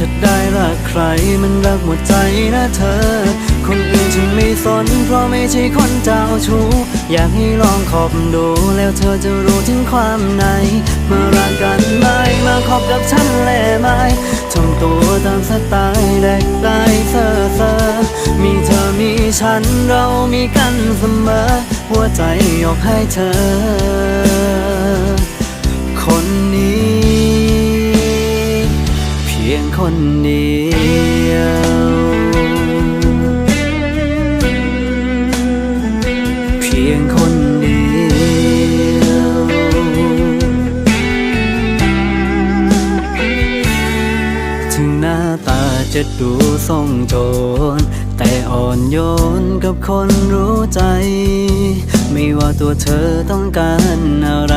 จะได้รักใครมันรักหมดใจนะเธอ คนอื่นฉันไม่สนเพราะไม่ใช่คนเจ้าชู้ อยากให้ลองขอบดูแล้วเธอจะรู้ถึงความในมารักกันไหมมาขอบกับฉันแลไหมทำตัวตามสไตล์แดกได้เซอเซอมีเธอมีฉันเรามีกันเสมอ หัวใจยกให้เธอ พียงคนเดียวเพียงคนเดียว ถึงหน้าตาจะดูทรงโจรแต่อ่อนโยนกับคนรู้ใจ ไม่ว่าตัวเธอต้องการอะไร